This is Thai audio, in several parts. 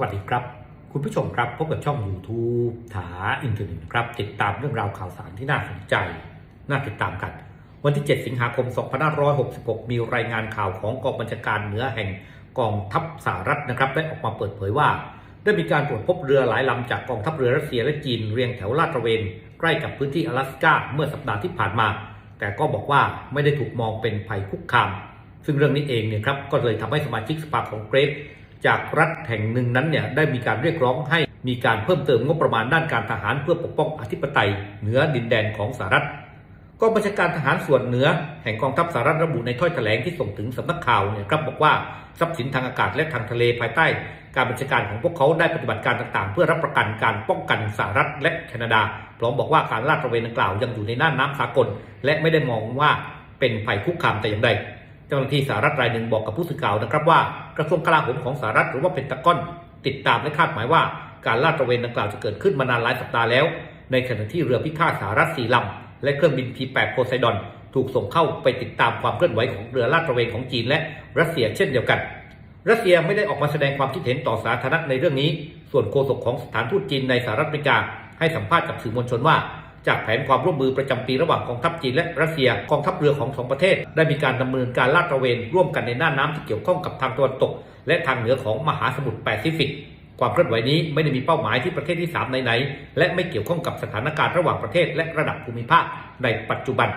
วัสดีครับ คุณผู้ชมครับพบกับช่อง YouTube ถาอินเทอร์เน็ตครับ ติดตามเรื่องราวข่าวสารที่น่าสนใจ น่าติดตามกัน วันที่ 7 สิงหาคม 2566 มีรายงานข่าวของกองบัญชาการเหนือแห่งกองทัพสหรัฐนะครับ ได้ออกมาเปิดเผยว่า ได้มีการตรวจพบเรือหลายลำจากกองทัพเรือรัสเซียและจีนเรียงแถวลาดตระเวน ใกล้กับพื้นที่阿拉斯ก้าเมื่อสัปดาห์ที่ผ่านมา แต่ก็บอกว่าไม่ได้ถูกมองเป็นภัยคุกคาม ซึ่งเรื่องนี้เองเนี่ยครับก็เลยทำให้สมาชิกสภาของเกรส จากรัฐแห่งหนึ่งนั้นเนี่ยได้มีการเรียกร้องให้มีการเพิ่มเติมงบประมาณด้านการทหารเพื่อปกป้องอธิปไตยเหนือดินแดนของสหรัฐกองบัญชาการทหารส่วนเหนือ แห่งกองทัพสหรัฐระบุในถ้อยแถลงที่ส่งถึงสำนักข่าวเนี่ยครับบอกว่าทรัพย์สินทางอากาศและทางทะเลภายใต้ การบัญชาการของพวกเขาได้ปฏิบัติการต่างๆ เพื่อรับประกันการป้องกันสหรัฐและแคนาดา พร้อมบอกว่าการลาดตระเวนดังกล่าวยังอยู่ในน่านน้ำสากล และไม่ได้มองว่าเป็นภัยคุกคามแต่อย่างใด เจ้าหน้าที่สหรัฐรายหนึ่งบอกกับผู้สื่อข่าวนะครับว่ากระทรวงกลาโหมของสหรัฐหรือว่าเพนตากอน ติดตามและคาดหมายว่าการลาดตระเวนดังกล่าวจะเกิดขึ้นมานานหลายสัปดาห์แล้ว ในขณะที่เรือพิฆาตสหรัฐสี่ลำและเครื่องบิน P8 โพไซดอน ถูกส่งเข้าไปติดตามความเคลื่อนไหวของเรือลาดตระเวนของจีนและรัสเซียเช่นเดียวกัน รัสเซียไม่ได้ออกมาแสดงความคิดเห็นต่อสาธารณะในเรื่องนี้ ส่วนโฆษกของสถานทูตจีนในสหรัฐอเมริกาให้สัมภาษณ์กับสื่อมวลชนว่า จากแผนความร่วมมือประจำปีระหว่างกองทัพจีนและรัสเซียกองทัพเรือของสองประเทศ ได้มีการดำเนินการลาดตระเวนร่วมกันในน่านน้ำที่เกี่ยวข้องกับทางตะวันตก และทางเหนือของมหาสมุทรแปซิฟิกความเคลื่อนไหวนี้ไม่ได้มีเป้าหมายที่ประเทศที่ 3 ไหนๆ และไม่เกี่ยวข้องกับสถานการณ์ระหว่างประเทศและระดับภูมิภาคในปัจจุบัน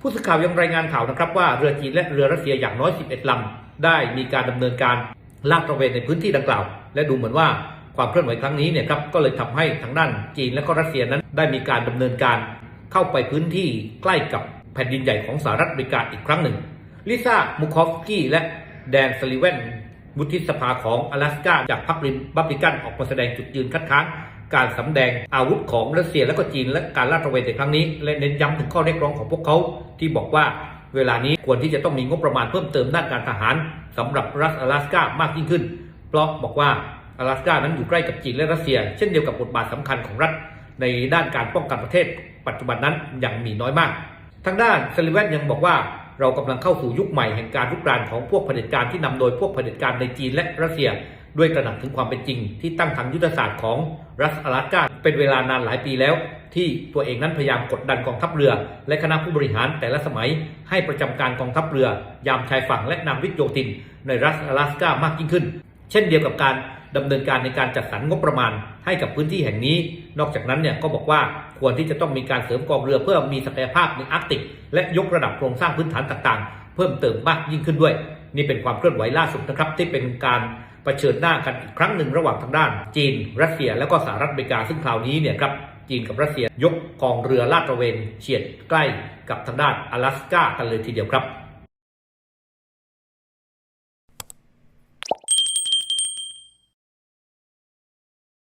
ผู้สื่อข่าวยังรายงานข่าวนะครับว่าเรือจีนและเรือรัสเซียอย่างน้อย 11 ลำ ได้มีการดำเนินการลาดตระเวนในพื้นที่ดังกล่าว และดูเหมือนว่า ความเคลื่อนไหวครั้งนี้เนี่ยครับก็เลยทำให้ทางด้านจีนและก็รัสเซียนั้น ได้มีการดำเนินการเข้าไปพื้นที่ใกล้กับแผ่นดินใหญ่ของสหรัฐอเมริกาอีกครั้งหนึ่ง ลิซ่า มูคอฟสกี้ และแดนสลิเวนวุฒิสภาของ阿拉斯กาจากพรรคริบับลิกันออกมาแสดงจุดยืนคัดค้านการสำแดงอาวุธของรัสเซียและก็จีนและการลาดตระเวนในครั้งนี้ และเน้นย้ำถึงข้อเรียกร้องของพวกเขา ที่บอกว่าเวลานี้ควรที่จะต้องมีงบประมาณเพิ่มเติมด้านการทหารสำหรับรัฐ阿拉斯กามากยิ่งขึ้น เพราะบอกว่า 阿拉斯加นั้นอยู่ใกล้กับจีนและรัสเซีย เช่นเดียวกับบทบาทสำคัญของรัฐในด้านการป้องกันประเทศ ปัจจุบันนั้นยังมีน้อยมาก ทางด้านซาลิเวนยังบอกว่าเรากำลังเข้าสู่ยุคใหม่แห่งการรุกรานของพวกเผด็จการที่นำโดยพวกเผด็จการในจีนและรัสเซีย ด้วยตระหนักถึงความเป็นจริง ที่ตั้งทางยุทธศาสตร์ของรัสอาลาสกาเป็นเวลานานหลายปีแล้ว ที่ตัวเองนั้นพยายามกดดันกองทัพเรือ และคณะผู้บริหารแต่ละสมัย ให้ประจำการกองทัพเรือ ยามชายฝั่งและนำวิทโยติน ในรัสอาลาสกามากยิ่งขึ้น เช่นเดียวกับการ ดำเนินการในการจัดสรรงบประมาณให้กับพื้นที่แห่งนี้ นอกจากนั้นเนี่ยก็บอกว่าควรที่จะต้องมีการเสริมกองเรือเพื่อมีศักยภาพในอาร์กติก และยกระดับโครงสร้างพื้นฐานต่างๆ เพิ่มเติมมากยิ่งขึ้นด้วย นี่เป็นความเคลื่อนไหวล่าสุดนะครับที่เป็นการเผชิญหน้ากันอีกครั้งหนึ่งระหว่างทางด้าน จีน รัสเซีย แล้วก็สหรัฐอเมริกาซึ่งคราวนี้เนี่ยครับจีนกับรัสเซียยกกองเรือลาดตระเวนเฉียดใกล้กับทางด้าน阿拉斯กากันเลยทีเดียวครับ